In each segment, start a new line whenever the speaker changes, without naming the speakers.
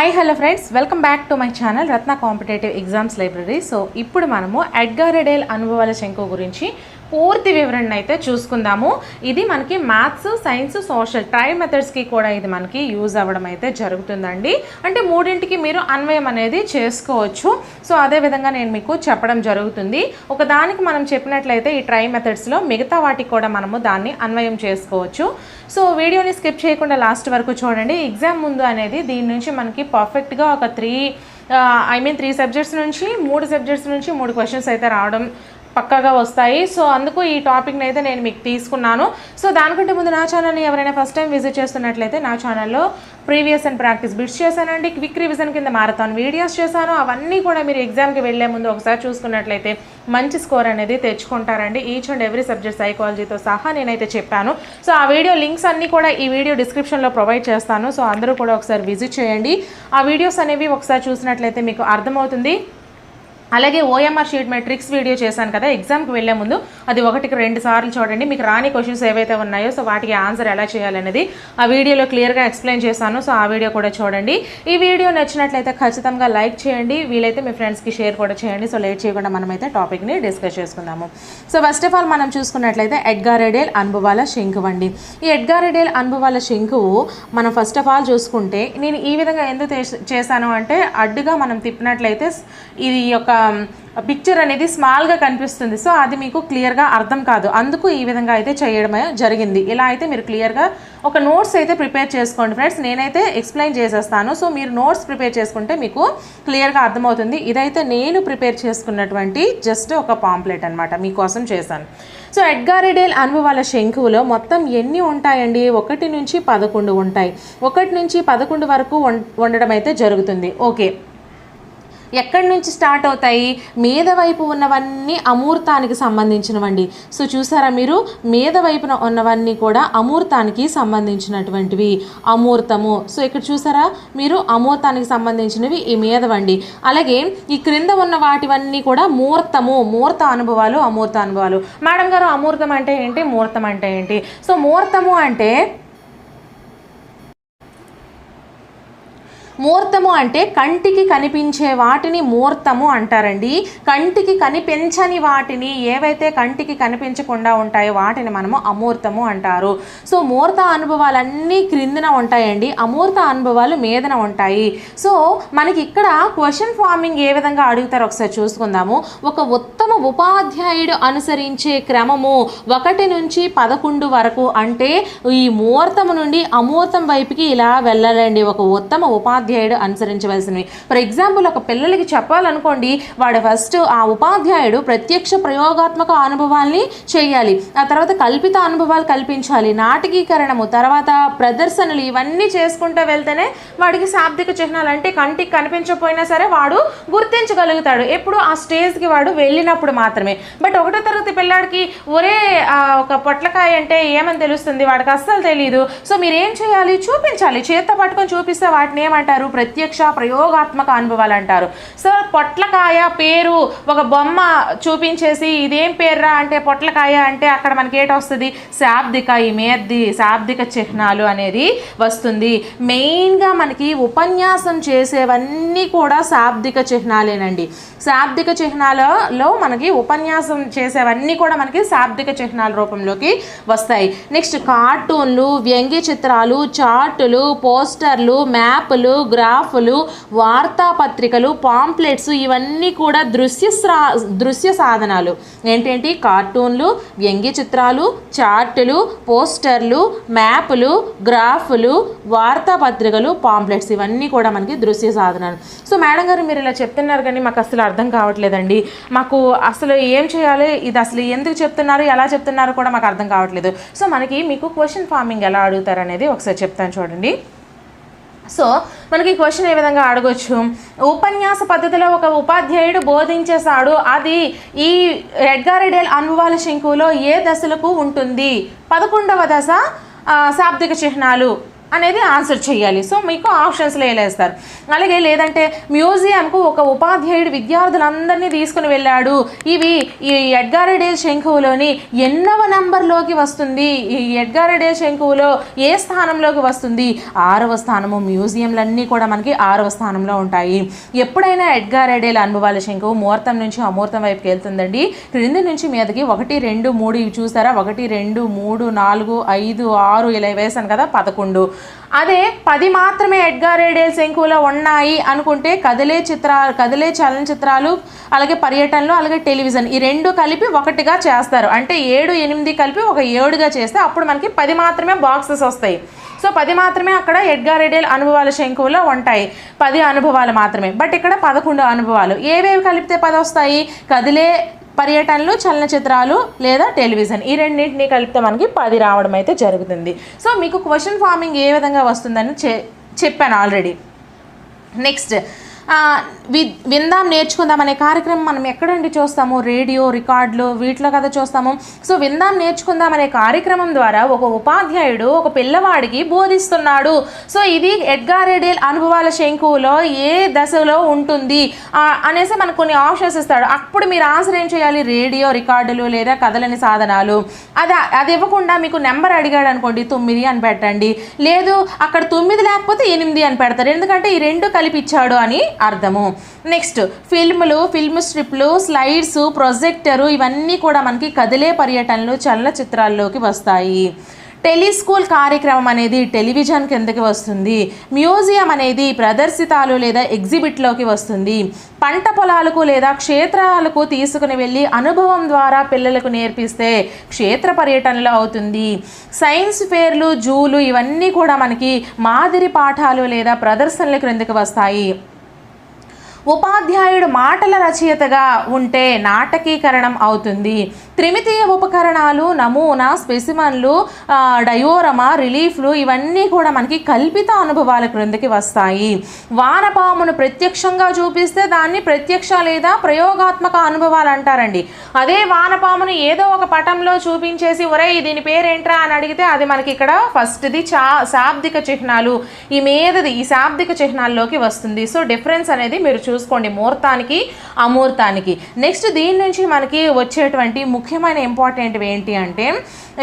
Hi hello friends welcome back to my channel Ratna competitive exams library so ఇప్పుడు మనము ఎడ్గారెడేల్ అనుభవాల శంకు గురించి పూర్తి వివరణ అయితే చూసుకుందాము. ఇది మనకి మ్యాథ్స్ సైన్స్ సోషల్ ట్రై మెథడ్స్కి కూడా ఇది మనకి యూజ్ అవ్వడం అయితే జరుగుతుందండి. అంటే మూడింటికి మీరు అన్వయం అనేది చేసుకోవచ్చు. సో అదే విధంగా నేను మీకు చెప్పడం జరుగుతుంది. ఒకదానికి మనం చెప్పినట్లయితే ఈ ట్రై మెథడ్స్లో మిగతా వాటికి కూడా మనము దాన్ని అన్వయం చేసుకోవచ్చు. సో వీడియోని స్కిప్ చేయకుండా లాస్ట్ వరకు చూడండి. ఎగ్జామ్ ముందు అనేది దీని నుంచి మనకి పర్ఫెక్ట్గా ఒక three I mean three subjects నుంచి మూడు సబ్జెక్ట్స్ నుంచి మూడు క్వశ్చన్స్ అయితే రావడం పక్కాగా వస్తాయి. సో అందుకు ఈ టాపిక్ని అయితే నేను మీకు తీసుకున్నాను. సో దానికంటే ముందు నా ఛానల్ని ఎవరైనా ఫస్ట్ టైం విజిట్ చేస్తున్నట్లయితే నా ఛానల్లో ప్రీవియస్ అండ్ ప్రాక్టీస్ బిట్స్ చేశానండి. క్విక్ రివిజన్ కింద మారతాను వీడియోస్ చేశాను. అవన్నీ కూడా మీరు ఎగ్జామ్కి వెళ్ళే ముందు ఒకసారి చూసుకున్నట్లయితే మంచి స్కోర్ అనేది తెచ్చుకుంటారండి. ఈచ్ అండ్ ఎవ్రీ సబ్జెక్ట్ సైకాలజీతో సహా నేనైతే చెప్పాను. సో ఆ వీడియో లింక్స్ అన్నీ కూడా ఈ వీడియో డిస్క్రిప్షన్లో ప్రొవైడ్ చేస్తాను. సో అందరూ కూడా ఒకసారి విజిట్ చేయండి. ఆ వీడియోస్ అనేవి ఒకసారి చూసినట్లయితే మీకు అర్థమవుతుంది. అలాగే ఓఎంఆర్ షీట్ మీద ట్రిక్స్ వీడియో చేశాను కదా ఎగ్జామ్కి వెళ్ళే ముందు అది ఒకటికి రెండు సార్లు చూడండి. మీకు రాని క్వశ్చన్స్ ఏవైతే ఉన్నాయో సో వాటికి ఆన్సర్ ఎలా చేయాలనేది ఆ వీడియోలో క్లియర్గా ఎక్స్ప్లెయిన్ చేశాను సో ఆ వీడియో కూడా చూడండి. ఈ వీడియో నచ్చినట్లయితే ఖచ్చితంగా లైక్ చేయండి. వీలైతే మీ ఫ్రెండ్స్కి షేర్ కూడా చేయండి. సో లేట్ చేయకుండా మనమైతే టాపిక్ని డిస్కస్ చేసుకుందాము. సో ఫస్ట్ ఆఫ్ ఆల్ మనం చూసుకున్నట్లయితే ఎడ్గారెడేల్ అనుభవాల శంకు అండి. ఈ ఎడ్గారెడేల్ అనుభవాల శంకువు మనం ఫస్ట్ ఆఫ్ ఆల్ చూసుకుంటే నేను ఈ విధంగా ఎందుకు చేశాను అంటే అడ్డుగా మనం తిప్పినట్లయితే ఇది యొక్క Um, పిక్చర్ అనేది స్మాల్గా కనిపిస్తుంది. సో అది మీకు క్లియర్గా అర్థం కాదు. అందుకు ఈ విధంగా అయితే చేయడమే జరిగింది. ఇలా అయితే మీరు క్లియర్గా ఒక నోట్స్ అయితే ప్రిపేర్ చేసుకోండి ఫ్రెండ్స్ నేనైతే ఎక్స్ప్లెయిన్ చేసేస్తాను. సో మీరు నోట్స్ ప్రిపేర్ చేసుకుంటే మీకు క్లియర్గా అర్థమవుతుంది. ఇదైతే నేను ప్రిపేర్ చేసుకున్నటువంటి జస్ట్ ఒక పాంప్లెట్ అనమాట మీకోసం చేశాను. సో ఎడ్గారిడేల్ అనుభవాల శంకువులో మొత్తం ఎన్ని ఉంటాయండి? ఒకటి నుంచి పదకొండు ఉంటాయి. ఒకటి నుంచి పదకొండు వరకు వం- ఉండడం అయితే జరుగుతుంది. ఓకే ఎక్కడి నుంచి స్టార్ట్ అవుతాయి? మీద వైపు ఉన్నవన్నీ అమూర్తానికి సంబంధించినవండి. సో చూసారా మీరు? మీద వైపున ఉన్నవన్నీ కూడా అమూర్తానికి సంబంధించినటువంటివి. అమూర్తము. సో ఇక్కడ చూసారా? మీరు అమూర్తానికి సంబంధించినవి ఈ మీదవండి అలాగే ఈ క్రింద ఉన్న వాటివన్నీ కూడా మూర్తము. మూర్త అనుభవాలు అమూర్త అనుభవాలు. మేడం గారు అమూర్తం అంటే ఏంటి? మూర్తం అంటే ఏంటి? సో మూర్తము అంటే ముహూర్తము అంటే కంటికి కనిపించే వాటిని ముహూర్తము అంటారండి. కంటికి కనిపించని వాటిని ఏవైతే కంటికి కనిపించకుండా ఉంటాయో వాటిని మనము అమూర్తము అంటారు. సో మూర్త అనుభవాలన్నీ క్రిందన ఉంటాయండి. అమూర్త అనుభవాలు మీదన ఉంటాయి. సో మనకి ఇక్కడ క్వశ్చన్ ఫార్మింగ్ ఏ విధంగా అడుగుతారో ఒకసారి చూసుకుందాము. ఒక ఉత్తమ ఉపాధ్యాయుడు అనుసరించే క్రమము ఒకటి నుంచి పదకొండు వరకు అంటే ఈ ముహూర్తము నుండి అమూర్తం వైపుకి ఇలా వెళ్ళాలండి. ఒక ఉత్తమ ఉపాధ్యాయుడు అనుసరించవలసినవి. ఫర్ ఎగ్జాంపుల్ ఒక పిల్లలకి చెప్పాలనుకోండి వాడు ఫస్ట్ ఆ ఉపాధ్యాయుడు ప్రత్యక్ష ప్రయోగాత్మక అనుభవాల్ని చేయాలి. ఆ తర్వాత కల్పిత అనుభవాలు కల్పించాలి. నాటకీకరణము తర్వాత ప్రదర్శనలు ఇవన్నీ చేసుకుంటూ వెళ్తేనే వాడికి శాబ్దిక చిహ్నాలు అంటే కంటికి కనిపించకపోయినా సరే వాడు గుర్తించగలుగుతాడు. ఎప్పుడు ఆ స్టేజ్కి వాడు వెళ్ళినప్పుడు మాత్రమే. బట్ ఒకటో తరగతి పిల్లాడికి ఒరే ఒక పొట్లకాయ అంటే ఏమని తెలుస్తుంది? వాడికి అస్సలు తెలియదు సో మీరు ఏం చేయాలి? చూపించాలి. చేత్తో పట్టుకొని చూపిస్తే వాటిని ఏమంటారు? ప్రత్యక్ష ప్రయోగాత్మక అనుభవాలు అంటారు సో పొట్లకాయ పేరు ఒక బొమ్మ చూపించేసి ఇదేం పేర్రా అంటే పొట్లకాయ అంటే అక్కడ మనకి ఏటొస్తుంది శాబ్దిక ఈ శాబ్దిక చిహ్నాలు అనేది వస్తుంది. మెయిన్గా మనకి ఉపన్యాసం చేసేవన్నీ కూడా శాబ్దిక చిహ్నాలేనండి. శాబ్దిక చిహ్నాలలో మనకి ఉపన్యాసం చేసేవన్నీ కూడా మనకి శాబ్దిక చిహ్నాల రూపంలోకి వస్తాయి. నెక్స్ట్ కార్టూన్లు వ్యంగ్య చిత్రాలు చార్టులు పోస్టర్లు మ్యాప్లు గ్రాఫులు వార్తాపత్రికలు పాంప్లెట్స్ ఇవన్నీ కూడా దృశ్య శ్రా- దృశ్య సాధనాలు. ఏంటేంటి? కార్టూన్లు వ్యంగ్య చిత్రాలు చార్టులు పోస్టర్లు మ్యాపులు గ్రాఫులు వార్తాపత్రికలు పాంప్లెట్స్ ఇవన్నీ కూడా మనకి దృశ్య సాధనాలు. సో మేడం గారు మీరు ఇలా చెప్తున్నారు కానీ మాకు అసలు అర్థం కావట్లేదండి. మాకు అసలు ఏం చేయాలి? ఇది అసలు ఎందుకు చెప్తున్నారు? ఎలా చెప్తున్నారు కూడా మాకు అర్థం కావట్లేదు. సో మనకి మీకు క్వశ్చన్ ఫార్మింగ్ ఎలా అడుగుతారు అనేది ఒకసారి చెప్తాను చూడండి. సో మనకి క్వశ్చన్ ఏ విధంగా అడగొచ్చు? ఉపన్యాస పద్ధతిలో ఒక ఉపాధ్యాయుడు బోధించేశాడు అది ఈ ఎడ్గారెడేల్ అనుభవాల శంకులో ఏ దశలకు ఉంటుంది? పదకొండవ దశ శాబ్దిక చిహ్నాలు. అనేది ఆన్సర్ చేయాలి. సో మీకు ఆప్షన్స్లో వేలేస్తారు అలాగే లేదంటే మ్యూజియంకు ఒక ఉపాధ్యాయుడు విద్యార్థులందరినీ తీసుకుని వెళ్ళాడు. ఇవి ఈ ఎడ్గారడే శంఖువులోని ఎన్నవ నంబర్లోకి వస్తుంది? ఈ ఎడ్గారడే శంఖువులో ఏ స్థానంలోకి వస్తుంది? ఆరవ స్థానము మ్యూజియంలన్నీ కూడా మనకి ఆరవ స్థానంలో ఉంటాయి. ఎప్పుడైనా ఎడ్గారెడేల అనుభవాల శంకువు ముహూర్తం నుంచి అమూర్తం వైపుకి వెళ్తుందండి. క్రింది నుంచి మీదకి ఒకటి రెండు మూడు ఇవి చూసారా? ఒకటి రెండు మూడు నాలుగు ఐదు ఆరు ఇలా వేసాను కదా పదకొండు. అదే పది మాత్రమే ఎడ్గార్ రేడియల్ శంకులో ఉన్నాయి అనుకుంటే కదిలే చిత్ర కదిలే చలనచిత్రాలు అలాగే పర్యటనలు అలాగే టెలివిజన్ ఈ రెండు కలిపి ఒకటిగా చేస్తారు. అంటే ఏడు ఎనిమిది కలిపి ఒక ఏడుగా చేస్తే అప్పుడు మనకి పది మాత్రమే బాక్సెస్ వస్తాయి. సో పది మాత్రమే అక్కడ ఎడ్గార్ రేడియల్ అనుభవాల శంకువులో ఉంటాయి. పది అనుభవాలు మాత్రమే. బట్ ఇక్కడ పదకొండు అనుభవాలు. ఏవేవి కలిపితే పది వస్తాయి కదిలే పర్యటనలు చలనచిత్రాలు లేదా టెలివిజన్ ఈ రెండింటిని కలిపితే మనకి పది రావడం అయితే జరుగుతుంది. సో మీకు క్వశ్చన్ ఫార్మింగ్ ఏ విధంగా వస్తుందని చె చెప్పాను ఆల్రెడీ. నెక్స్ట్ వి విందాం నేర్చుకుందాం అనే కార్యక్రమం మనం ఎక్కడండి చూస్తాము? రేడియో రికార్డులు వీటిలో కదా చూస్తాము. సో విందాం నేర్చుకుందాం అనే కార్యక్రమం ద్వారా ఒక ఉపాధ్యాయుడు ఒక పిల్లవాడికి బోధిస్తున్నాడు. సో ఇది ఎడ్గారెడేల్ అనుభవాల శంకువులో ఏ దశలో ఉంటుంది? అనేసి మనకు కొన్ని ఆప్షన్స్ ఇస్తాడు. అప్పుడు మీరు ఆన్సర్ ఏం చేయాలి? రేడియో రికార్డులు లేదా కథలని సాధనాలు. అది అది ఇవ్వకుండా మీకు నెంబర్ అడిగాడు అనుకోండి తొమ్మిది అని పెట్టండి. లేదు అక్కడ తొమ్మిది లేకపోతే ఎనిమిది అని పెడతారు. ఎందుకంటే ఈ రెండు కలిపి ఇచ్చాడు అని అర్థము. నెక్స్ట్ ఫిల్ములు ఫిల్మ్ స్ట్రిప్లు స్లైడ్స్ ప్రొజెక్టరు ఇవన్నీ కూడా మనకి కదిలే పర్యటనలు చలనచిత్రాల్లోకి వస్తాయి. టెలిస్కూల్ కార్యక్రమం అనేది టెలివిజన్ కిందకి వస్తుంది. మ్యూజియం అనేది ప్రదర్శితాలు లేదా ఎగ్జిబిట్లోకి వస్తుంది. పంట పొలాలకు లేదా క్షేత్రాలకు తీసుకుని వెళ్ళి అనుభవం ద్వారా పిల్లలకు నేర్పిస్తే క్షేత్ర పర్యటనలో అవుతుంది. సైన్స్ ఫేర్లు జూలు ఇవన్నీ కూడా మనకి మాదిరి పాఠాలు లేదా ప్రదర్శనల క్రిందకి వస్తాయి. ఉపాధ్యాయుడు మాటల రచయితగా ఉంటే నాటకీకరణం అవుతుంది. త్రిమితీయ ఉపకరణాలు నమూనా స్పెసిమన్లు డయోరమా రిలీఫ్లు ఇవన్నీ కూడా మనకి కల్పిత అనుభవాల క్రిందకి వస్తాయి. వానపామును ప్రత్యక్షంగా చూపిస్తే దాన్ని ప్రత్యక్ష లేదా ప్రయోగాత్మక అనుభవాలు అంటారండి. అదే వానపామును ఏదో ఒక పటంలో చూపించేసి ఒరే దీని పేరేంట్రా? అని అడిగితే అది మనకి ఇక్కడ ఫస్ట్ది చా శాబ్దిక చిహ్నాలు ఈ మీదది ఈ శాబ్దిక చిహ్నాల్లోకి వస్తుంది. సో డిఫరెన్స్ అనేది మీరు చూ చూసుకోండి ముహూర్తానికి అమూర్తానికి. నెక్స్ట్ దీని నుంచి మనకి వచ్చేటువంటి ముఖ్యమైన ఇంపార్టెంట్ ఏంటి అంటే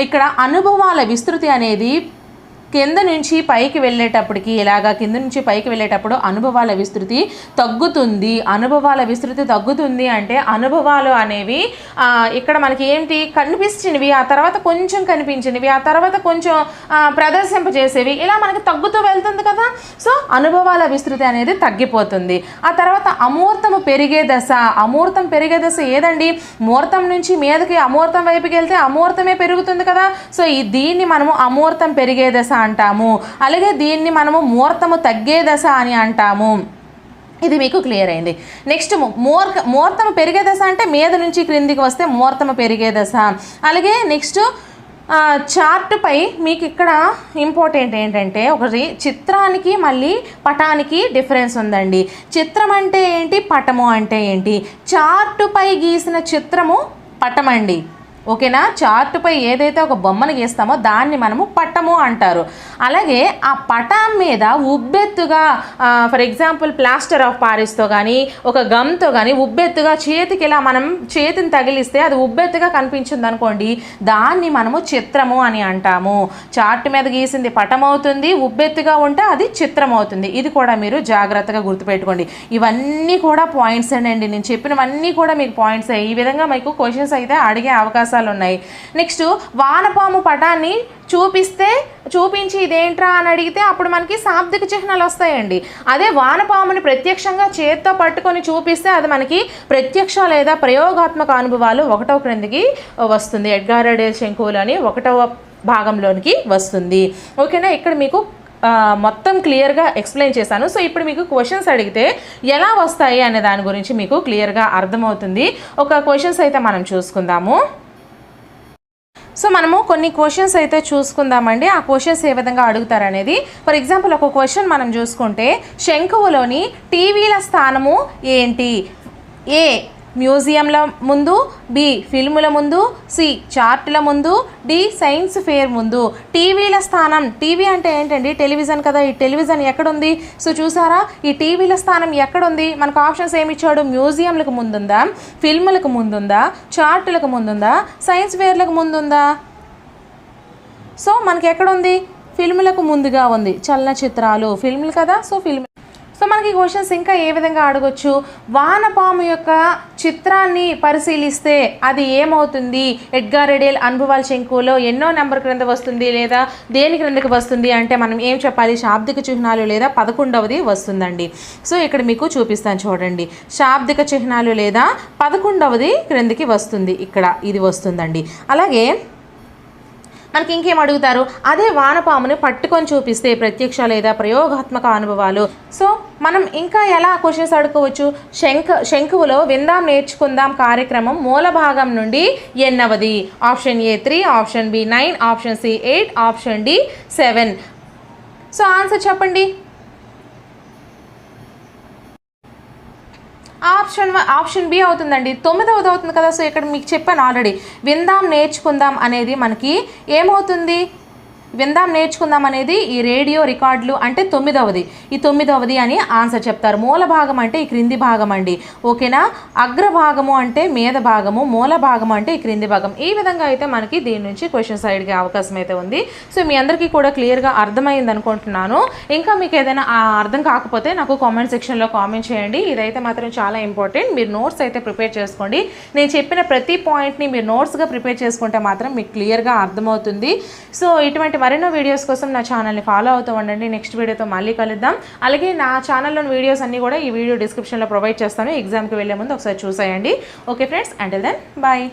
ఇక్కడ అనుభవాల విస్తృతి అనేది కింద నుంచి పైకి వెళ్ళేటప్పటికి ఇలాగా కింద నుంచి పైకి వెళ్ళేటప్పుడు అనుభవాల విస్తృతి తగ్గుతుంది. అనుభవాల విస్తృతి తగ్గుతుంది అంటే అనుభవాలు అనేవి ఇక్కడ మనకి ఏంటి కనిపించినవి ఆ తర్వాత కొంచెం కనిపించినవి ఆ తర్వాత కొంచెం ప్రదర్శింపజేసేవి ఇలా మనకి తగ్గుతూ వెళ్తుంది కదా. సో అనుభవాల విస్తృతి అనేది తగ్గిపోతుంది. ఆ తర్వాత అమూర్తము పెరిగే దశ. అమూర్తం పెరిగే దశ ఏదండి? ముహూర్తం నుంచి మీదకి అమూర్తం వైపుకి వెళ్తే అమూర్తమే పెరుగుతుంది కదా. సో ఈ దీన్ని మనము అమూర్తం పెరిగే దశ అంటాము. అలాగే దీన్ని మనము ముహూర్తము తగ్గే దశ అని అంటాము. ఇది మీకు క్లియర్ అయింది. నెక్స్ట్ మూర్ ముహూర్తం పెరిగే దశ అంటే మీద నుంచి క్రిందికి వస్తే ముహూర్తం పెరిగే దశ. అలాగే నెక్స్ట్ చార్ట్పై మీకు ఇక్కడ ఇంపార్టెంట్ ఏంటంటే ఒకటి చిత్రానికి మళ్ళీ పటానికి డిఫరెన్స్ ఉందండి. చిత్రం అంటే ఏంటి? పటము అంటే ఏంటి? చార్టుపై గీసిన చిత్రము పటమండి. ఓకేనా? చార్టుపై ఏదైతే ఒక బొమ్మను గీస్తామో దాన్ని మనము పట్టము అంటారు. అలాగే ఆ పటం మీద ఉబ్బెత్తుగా ఫర్ ఎగ్జాంపుల్ ప్లాస్టర్ ఆఫ్ పారిస్తో కానీ ఒక గమ్తో కానీ ఉబ్బెత్తుగా చేతికి ఇలా మనం చేతిని తగిలిస్తే అది ఉబ్బెత్తుగా కనిపించింది అనుకోండి దాన్ని మనము చిత్రము అని అంటాము. చార్ట్ మీద గీసింది పటం అవుతుంది ఉబ్బెత్తుగా ఉంటే అది చిత్రం అవుతుంది. ఇది కూడా మీరు జాగ్రత్తగా గుర్తుపెట్టుకోండి. ఇవన్నీ కూడా పాయింట్స్ అండి. నేను చెప్పినవన్నీ కూడా మీకు పాయింట్స్ ఈ విధంగా మీకు క్వశ్చన్స్ అయితే అడిగే అవకాశం అవకాశాలు ఉన్నాయి నెక్స్ట్ వానపాము పటాన్ని చూపిస్తే చూపించి ఇదేంట్రా అని అడిగితే అప్పుడు మనకి శాబ్దిక చిహ్నాలు వస్తాయండి. అదే వానపాముని ప్రత్యక్షంగా చేత్తో పట్టుకొని చూపిస్తే అది మనకి ప్రత్యక్ష లేదా ప్రయోగాత్మక అనుభవాలు ఒకటో క్రిందికి వస్తుంది. ఎడ్గారడే శంకువులు అని ఒకటవ భాగంలోనికి వస్తుంది. ఓకేనా? ఇక్కడ మీకు మొత్తం క్లియర్గా ఎక్స్ప్లెయిన్ చేశాను. సో ఇప్పుడు మీకు క్వశ్చన్స్ అడిగితే ఎలా వస్తాయి అనే దాని గురించి మీకు క్లియర్గా అర్థమవుతుంది. ఒక క్వశ్చన్స్ అయితే మనం చూసుకుందాము. సో మనము కొన్ని క్వశ్చన్స్ అయితే చూసుకుందామండి. ఆ క్వశ్చన్స్ ఏ విధంగా అడుగుతారనేది. ఫర్ ఎగ్జాంపుల్ ఒక క్వశ్చన్ మనం చూసుకుంటే శంకువులోని టీవీల స్థానము ఏంటి? ఏ మ్యూజియంల ముందు బి ఫిల్ముల ముందు సి చార్టుల ముందు డి సైన్స్ ఫేర్ ముందు. టీవీల స్థానం టీవీ అంటే ఏంటండి? టెలివిజన్ కదా ఈ టెలివిజన్ ఎక్కడుంది? సో చూసారా ఈ టీవీల స్థానం ఎక్కడుంది? మనకు ఆప్షన్స్ ఏమి ఇచ్చాడు? మ్యూజియంలకు ముందుందా? ఫిల్ములకు ముందుందా? చార్టులకు ముందుందా? సైన్స్ ఫేర్లకు ముందుందా? సో మనకి ఎక్కడ ఉంది ఫిల్ములకు ముందుగా ఉంది చలనచిత్రాలు. ఫిల్ములు కదా సో ఫిల్మ్ సో మనకి క్వశ్చన్స్ ఇంకా ఏ విధంగా అడగొచ్చు? వానపాము యొక్క చిత్రాన్ని పరిశీలిస్తే అది ఏమవుతుంది? ఎడ్గారెడేల్ అనుభవాల శంకులో ఎన్నో నెంబర్ క్రింద వస్తుంది లేదా దేని క్రిందకి వస్తుంది అంటే మనం ఏం చెప్పాలి? శాబ్దిక చిహ్నాలు లేదా పదకొండవది వస్తుందండి. సో ఇక్కడ మీకు చూపిస్తాను చూడండి. శాబ్దిక చిహ్నాలు లేదా పదకొండవది క్రిందికి వస్తుంది. ఇక్కడ ఇది వస్తుందండి. అలాగే మనకి ఇంకేం అడుగుతారు? అదే వానపాముని పట్టుకొని చూపిస్తే ప్రత్యక్ష లేదా ప్రయోగాత్మక అనుభవాలు. సో మనం ఇంకా ఎలా క్వశ్చన్స్ అడుకోవచ్చు శంఖ శంకువులో విందాం నేర్చుకుందాం కార్యక్రమం మూల భాగం నుండి ఎన్నవది? Option A three option B nine option C eight option D seven. So answer చెప్పండి. ఆప్షన్ ఆప్షన్ బి అవుతుందండి. తొమ్మిదవది అవుతుంది కదా సో ఇక్కడ మీకు చెప్పాను ఆల్రెడీ. విందాం నేర్చుకుందాం అనేది మనకి ఏమవుతుంది? విందాం నేర్చుకుందాం అనేది ఈ రేడియో రికార్డులు అంటే తొమ్మిదవది. ఈ తొమ్మిదవది అని ఆన్సర్ చెప్తారు. మూల భాగం అంటే ఈ క్రింది భాగం అండి. ఓకేనా? అగ్రభాగము అంటే మీద భాగము మూల భాగం అంటే ఈ క్రింది భాగం. ఈ విధంగా అయితే మనకి దీని నుంచి క్వశ్చన్ సైడ్కి అవకాశం అయితే ఉంది. సో మీ అందరికీ కూడా క్లియర్గా అర్థమైంది అనుకుంటున్నాను. ఇంకా మీకు ఏదైనా ఆ అర్థం కాకపోతే నాకు కామెంట్ సెక్షన్లో కామెంట్ చేయండి. ఇదైతే మాత్రం చాలా ఇంపార్టెంట్. మీరు నోట్స్ అయితే ప్రిపేర్ చేసుకోండి. నేను చెప్పిన ప్రతి పాయింట్ని మీరు నోట్స్గా ప్రిపేర్ చేసుకుంటే మాత్రం మీకు క్లియర్గా అర్థమవుతుంది. సో ఇటువంటి మరెన్నో వీడియోస్ కోసం నా ఛానల్ని ఫాలో అవుతూ ఉండండి. నెక్స్ట్ వీడియోతో మళ్ళీ కలుద్దాం. అలాగే నా ఛానల్లోని వీడియోస్ అన్నీ కూడా ఈ వీడియో డిస్క్రిప్షన్లో ప్రొవైడ్ చేస్తాను. ఎగ్జామ్కి వెళ్ళే ముందు ఒకసారి చూసేయండి. Okay friends until then bye